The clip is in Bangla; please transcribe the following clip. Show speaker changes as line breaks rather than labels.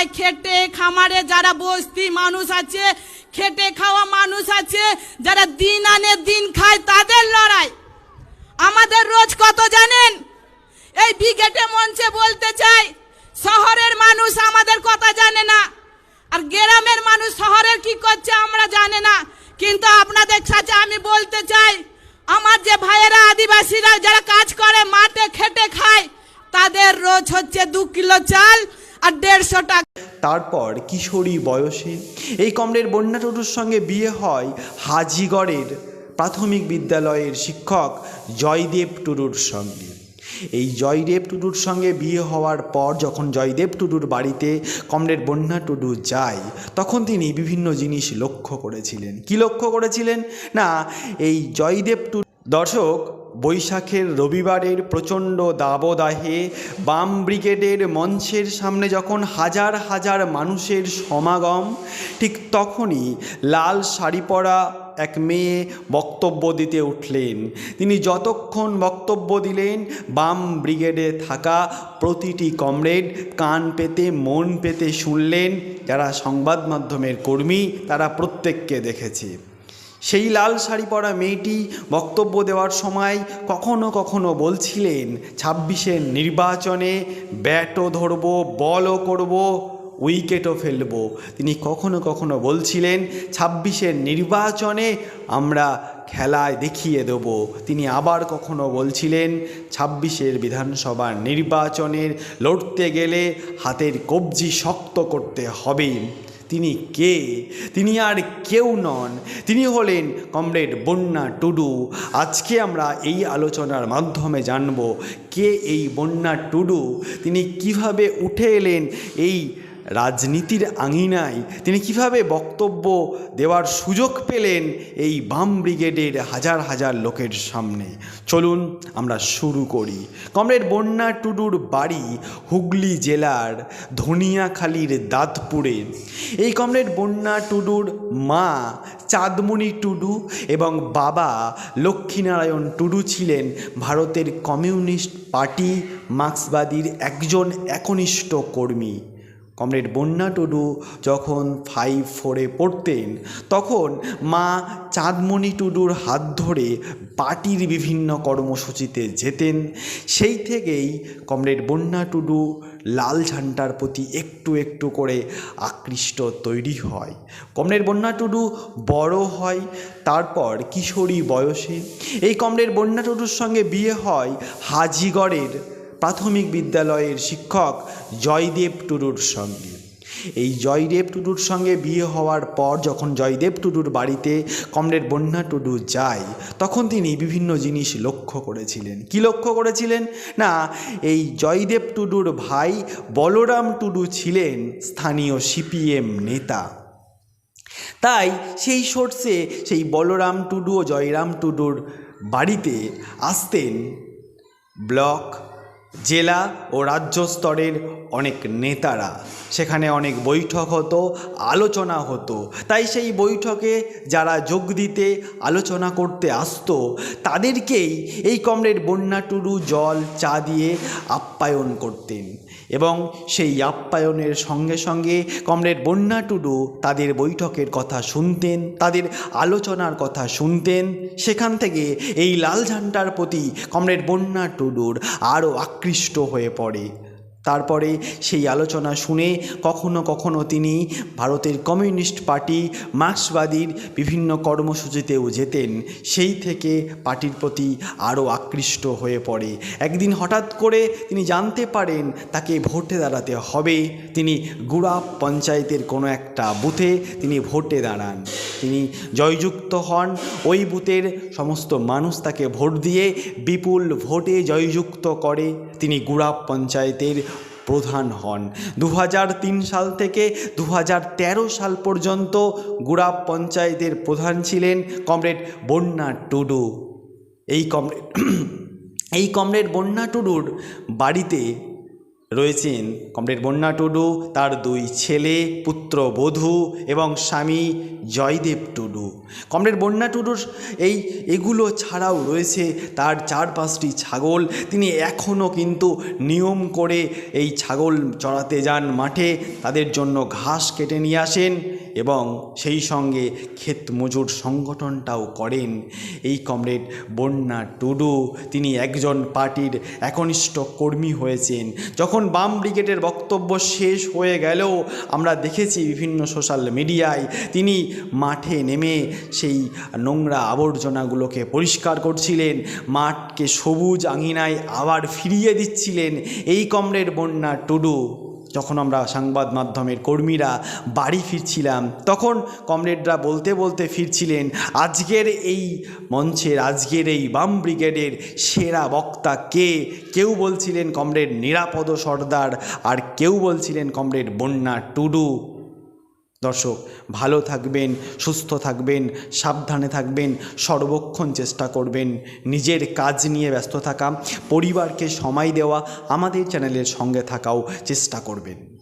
লড়াই খেটে খামারে যারা বস্তি মানুষ আছে, খেটে খাওয়া মানুষ আছে, যারা দিন আনে দিন খায়, তাদের লড়াই। আমাদের রোজ কত জানেন? এই বিগেটে মঞ্চে বলতে চাই, শহরের মানুষ আমাদের কথা জানে না, আর গ্রামের মানুষ শহরের কি করছে আমরা জানে না। কিন্তু আপনাদের সাথে আমি বলতে চাই, আমার যে ভাইয়েরা আদিবাসীরা যারা কাজ করে, মাঠে খেটে খায়, তাদের রোজ হচ্ছে দু কিলো চাল আর দেড়শো টাকা।
তারপর কিশোরী বয়সে এই কমরের বন্যা টুটুর সঙ্গে বিয়ে হয় হাজিগড়ের প্রাথমিক বিদ্যালয়ের শিক্ষক জয়দেব টুডুর সঙ্গে। এই জয়দেব টুডুর সঙ্গে বিয়ে হওয়ার পর যখন জয়দেব টুডুর বাড়িতে কমরেড বন্যা টুডু যায়, তখন তিনি বিভিন্ন জিনিস লক্ষ্য করেছিলেন। কি লক্ষ্য করেছিলেন? না, এই জয়দেব টুডু দর্শক, বৈশাখের রবিবারের প্রচণ্ড দাবদাহে বাম ব্রিগেডের মঞ্চের সামনে যখন হাজার হাজার মানুষের সমাগম, ঠিক তখনই লাল শাড়ি পরা এক মেয়ে বক্তব্য দিতে উঠলেন। তিনি যতক্ষণ বক্তব্য দিলেন, বাম ব্রিগেডে থাকা প্রতিটি কমরেড কান পেতে, মন পেতে শুনলেন। যারা সংবাদ মাধ্যমের কর্মী, তারা প্রত্যেককে দেখেছে। সেই লাল শাড়ি পরা মেয়েটি বক্তব্য দেওয়ার সময় কখনো কখনো বলছিলেন, ছাব্বিশের নির্বাচনে ব্যাটও ধরবো, বলও করব, উইকেটও ফেলব। তিনি কখনো কখনো বলছিলেন, ছাব্বিশের নির্বাচনে আমরা খেলায় দেখিয়ে দেব। তিনি আবার কখনো বলছিলেন, ছাব্বিশের বিধানসভার নির্বাচনের লড়তে গেলে হাতের কবজি শক্ত করতে হবে তিনি কে? তিনি আর কেউ নন। তিনি হলেন কমরেড বন্যা টুডু। আজকে আমরা এই আলোচনার মাধ্যমে জানব, কে এই বন্যা টুডু? তিনি কীভাবে উঠে এলেন এই রাজনীতির আঙিনায় তিনি কীভাবে বক্তব্য দেওয়ার সুযোগ পেলেন এই বাম ব্রিগেডের হাজার হাজার লোকের সামনে? চলুন আমরা শুরু করি। কমরেড বন্যা টুডুর বাড়ি হুগলি জেলার ধনিয়াখালীর দাঁতপুরে। এই কমরেড বন্যা টুডুর মা চাঁদমণি টুডু এবং বাবা লক্ষ্মীনারায়ণ টুডু ছিলেন ভারতের কমিউনিস্ট পার্টি, মার্ক্সবাদীর একজন একনিষ্ঠ কর্মী। কমরেড বন্যা টুডু যখন ফাইভ ফোরে পড়তেন, তখন মা চাঁদমণি টুডুর হাত ধরে পার্টির বিভিন্ন কর্মসূচিতে যেতেন। সেই থেকেই কমরেড বন্যা টুডু লাল ঝান্ডার প্রতি একটু একটু করে আকৃষ্ট তৈরি হয়। কমরেড বন্যা টুডু বড় হয়, তারপর কিশোরী বয়সে। এই কমরেড বন্যা টুডুর সঙ্গে বিয়ে হয় হাজিগড়ের প্রাথমিক বিদ্যালয়ের শিক্ষক জয়দেব টুডুর সঙ্গে। এই জয়দেব টুডুর সঙ্গে বিয়ে হওয়ার পর যখন জয়দেব টুডুর বাড়িতে কমরেড বন্যা টুডু যায়, তখন তিনি বিভিন্ন জিনিস লক্ষ্য করেছিলেন। কি লক্ষ্য করেছিলেন? না, এই জয়দেব টুডুর ভাই বলরাম টুডু ছিলেন স্থানীয় সিপিএম নেতা। তাই সেই সোর্সে সেই বলরাম টুডু ও জয়রাম টুডুর বাড়িতে আসতেন ব্লক জেলা ও রাজ্য স্তরের অনেক নেতারা। সেখানে অনেক বৈঠক হতো, আলোচনা হতো। তাই সেই বৈঠকে যারা যোগ দিতে, আলোচনা করতে আসতো, তাদেরকেই এই কমরেড বন্যাটুরু জল, চা দিয়ে আপ্যায়ন করতেন। এবং সেই আপ্যায়নের সঙ্গে সঙ্গে কমরেড বন্যা টুডু তাদের বৈঠকের কথা শুনতেন, তাদের আলোচনার কথা শুনতেন। সেখান থেকে এই লাল ঝান্ডার প্রতি কমরেড বন্যা টুডুর আরও আকৃষ্ট হয়ে পড়ে। তারপরে সেই আলোচনা শুনে কখনো কখনো তিনি ভারতের কমিউনিস্ট পার্টি, মার্ক্সবাদীর বিভিন্ন কর্মসূচিতেও যেতেন। সেই থেকে পার্টির প্রতি আরও আকৃষ্ট হয়ে পড়ে। একদিন হঠাৎ করে তিনি জানতে পারেন তাকে ভোটে দাঁড়াতে হবে। তিনি গুড়া পঞ্চায়েতের কোনো একটা বুথে তিনি ভোটে দাঁড়ান। তিনি জয়যুক্ত হন। ওই বুথের সমস্ত মানুষ তাকে ভোট দিয়ে বিপুল ভোটে জয়যুক্ত করে। তিনি গুড়া পঞ্চায়েতের প্রধান হন। দু হাজার তিন সাল থেকে দু হাজার তেরো সাল পর্যন্ত গুড়া পঞ্চায়েতের প্রধান ছিলেন কমরেড বন্যা টুডু। এই কমরেড এই কমরেড বন্যা টুডুর বাড়িতে রয়েছেন কমরেড বন্যা টুডু, তার দুই ছেলে, পুত্র বধূ এবং স্বামী জয়দেব টুডু। কমরেড বন্যা টুডুর এই এগুলো ছাড়াও রয়েছে তার চার পাঁচটি ছাগল। তিনি এখনও কিন্তু নিয়ম করে এই ছাগল চড়াতে যান মাঠে। তাদের জন্য ঘাস কেটে নিয়ে আসেন। এবং সেই সঙ্গে ক্ষেত মজুর সংগঠনটাও করেন। এই কমরেড বন্যা টুডু, তিনি একজন পার্টির একনিষ্ঠ কর্মী হয়েছেন। যখন বাম ব্রিগেডের বক্তব্য শেষ হয়ে গেলেও আমরা দেখেছি বিভিন্ন সোশ্যাল মিডিয়ায় তিনি মাঠে নেমে সেই নোংরা আবর্জনাগুলোকে পরিষ্কার করছিলেন, মাঠকে সবুজ আঙিনায় আবার ফিরিয়ে দিচ্ছিলেন। এই কমরেড বন্যা টুডু যখন আমরা সংবাদ মাধ্যমের কর্মীরা বাড়ি ফিরছিলাম, তখন কমরেডরা বলতে বলতে ফিরছিলেন, আজকের এই মঞ্চের, আজকের এই বাম ব্রিগেডের সেরা বক্তা কে? কেউ বলছিলেন কমরেড নিরাপদ সর্দার, আর কেউ বলছিলেন কমরেড বন্যা টুডু। দর্শক, ভালো থাকবেন, সুস্থ থাকবেন, সাবধানে থাকবেন, সর্বক্ষণ চেষ্টা করবেন, নিজের কাজ নিয়ে ব্যস্ত থাকা, পরিবারকে সময় দেওয়া, আমাদের চ্যানেলের সঙ্গে থাকাও চেষ্টা করবেন।